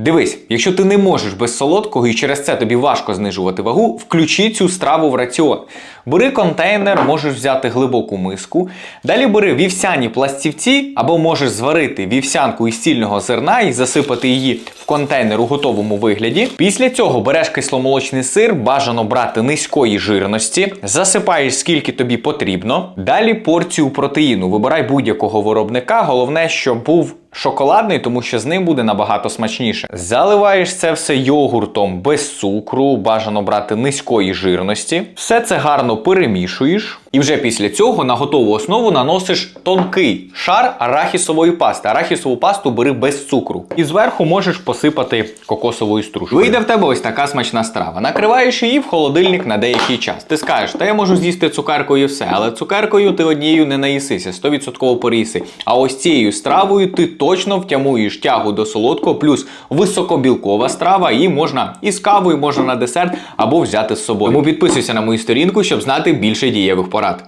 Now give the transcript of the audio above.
Дивись, якщо ти не можеш без солодкого і через це тобі важко знижувати вагу, включи цю страву в раціон. Бери контейнер, можеш взяти глибоку миску. Далі бери вівсяні пластівці, або можеш зварити вівсянку із цільного зерна і засипати її в контейнер у готовому вигляді. Після цього береш кисломолочний сир, бажано брати низької жирності, засипаєш скільки тобі потрібно. Далі порцію протеїну. Вибирай будь-якого виробника. Головне, щоб був шоколадний, тому що з ним буде набагато смачніше. Заливаєш це все йогуртом без цукру, бажано брати низької жирності. Все це гарно перемішуєш. І вже після цього на готову основу наносиш тонкий шар арахісової пасти. Арахісову пасту бери без цукру. І зверху можеш посипати кокосовою стружкою. Вийде в тебе ось така смачна страва. Накриваєш її в холодильник на деякий час. Ти скажеш, та я можу з'їсти цукеркою все, але цукеркою ти однією не наїсися, 100% переїси. А ось цією стравою ти точно втямуєш тягу до солодкого, плюс високобілкова страва, і можна і з кавою, можна на десерт або взяти з собою. Тому підписуйся на мою сторінку, щоб знати більше дієвих порад брат.